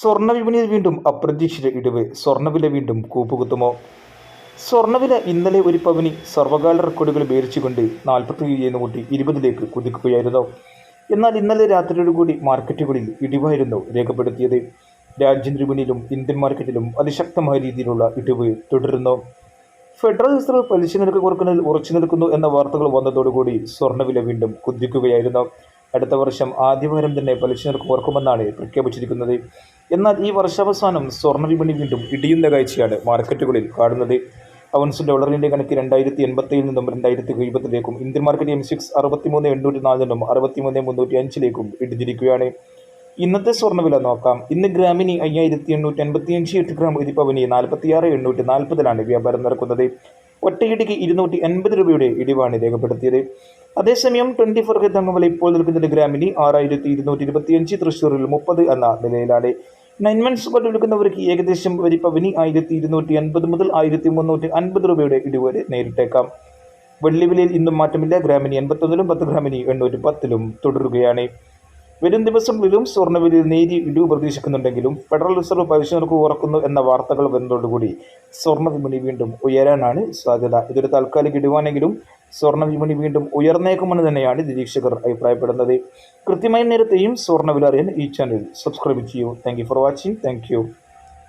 സ്വർണ വിപണിയിൽ വീണ്ടും അപ്രതീക്ഷിത ഇടിവ്. സ്വർണവില വീണ്ടും കൂപ്പുകുത്തുമോ? സ്വർണവില ഇന്നലെ ഒരു പവനി സർവകാല റെക്കോർഡുകൾ ഭേദിച്ചുകൊണ്ട് നാൽപ്പത്തി കൂട്ടി ഇരുപതിലേക്ക് കുതിക്കുകയായിരുന്നു. എന്നാൽ ഇന്നലെ രാത്രിയോടുകൂടി മാർക്കറ്റുകളിൽ ഇടിവായിരുന്നു രേഖപ്പെടുത്തിയത്. രാജ്യാന്തര വിപണിയിലും ഇന്ത്യൻ മാർക്കറ്റിലും അതിശക്തമായ രീതിയിലുള്ള ഇടിവ് തുടരുന്നു. ഫെഡറൽ റിസർവ് പലിശ നിരക്ക് കുറക്കുന്നതിൽ ഉറച്ചു നിൽക്കുന്നു എന്ന വാർത്തകൾ വന്നതോടുകൂടി സ്വർണവില വീണ്ടും കുതിക്കുകയായിരുന്നു. അടുത്ത വർഷം ആദ്യവാരം തന്നെ പലിശ നിരക്ക് കുറക്കുമെന്നാണ് പ്രഖ്യാപിച്ചിരിക്കുന്നത്. എന്നാൽ ഈ വർഷാവസാനം സ്വർണ വിപണി വീണ്ടും ഇടിയുന്ന കാഴ്ചയാണ് മാർക്കറ്റുകളിൽ കാണുന്നത്. അവൻസ് ഡോളറിന്റെ കണക്ക് രണ്ടായിരത്തി എൺപത്തിയിൽ നിന്നും രണ്ടായിരത്തി എഴുപത്തിലേക്കും ഇന്ത്യൻ മാർക്കറ്റ് എം സിക്സ് അറുപത്തിമൂന്ന് എണ്ണൂറ്റി നാലിൽ നിന്നും അറുപത്തിമൂന്ന് മുന്നൂറ്റി അഞ്ചിലേക്കും ഇടിഞ്ഞിരിക്കുകയാണ്. ഇന്നത്തെ സ്വർണവില നോക്കാം. ഇന്ന് ഗ്രാമിന് അയ്യായിരത്തി എണ്ണൂറ്റി അൻപത്തി അഞ്ച് എട്ട് ഗ്രാം ഒരു പവന് നാൽപ്പത്തിയാറ് എണ്ണൂറ്റി നാൽപ്പതിലാണ് വ്യാപാരം നടക്കുന്നത്. ഒറ്റയിടിക്ക് ഇരുന്നൂറ്റി എൺപത് രൂപയുടെ ഇടിവാണ് രേഖപ്പെടുത്തിയത്. അതേസമയം ട്വന്റി ഫോർ തങ്കമല ഇപ്പോൾ നിൽക്കുന്നത് ഗ്രാമിന് ആറായിരത്തി ഇരുന്നൂറ്റി ഇരുപത്തിയഞ്ച് തൃശ്ശൂരിൽ മുപ്പത് എന്ന നിലയിലാണ്. നയൻ മന്ത്സ് കൊണ്ട് വിൽക്കുന്നവർക്ക് ഏകദേശം ഒരു പവനി ആയിരത്തി ഇരുന്നൂറ്റി അൻപത് മുതൽ ആയിരത്തി മുന്നൂറ്റി അൻപത് രൂപയുടെ ഇടിവ് നേരിട്ടേക്കാം. വെള്ളി വിലയിൽ ഇന്നും മാറ്റമില്ല. ഗ്രാമിന് എൺപത്തൊന്നിലും പത്ത് ഗ്രാമിന് എണ്ണൂറ്റി പത്തിലും തുടരുകയാണ്. വരും ദിവസങ്ങളിലും സ്വർണവിലയിൽ നേരി ഇടിവ് പ്രതീക്ഷിക്കുന്നുണ്ടെങ്കിലും ഫെഡറൽ റിസർവ് പലിശ നിരക്ക് കുറക്കുന്നു എന്ന വാർത്തകൾ വരുന്നതോടുകൂടി സ്വർണ വിപണി വീണ്ടും ഉയരാനാണ് സാധ്യത. ഇതൊരു താൽക്കാലിക ഇടിവാണെങ്കിലും സ്വർണ വിപണി വീണ്ടും ഉയർന്നേക്കുമെന്ന് തന്നെയാണ് നിരീക്ഷകർ അഭിപ്രായപ്പെടുന്നത്. കൃത്യമായ നേരത്തെയും സ്വർണ വില അറിയാൻ ഈ ചാനൽ സബ്സ്ക്രൈബ് ചെയ്യൂ. Thank for watching thank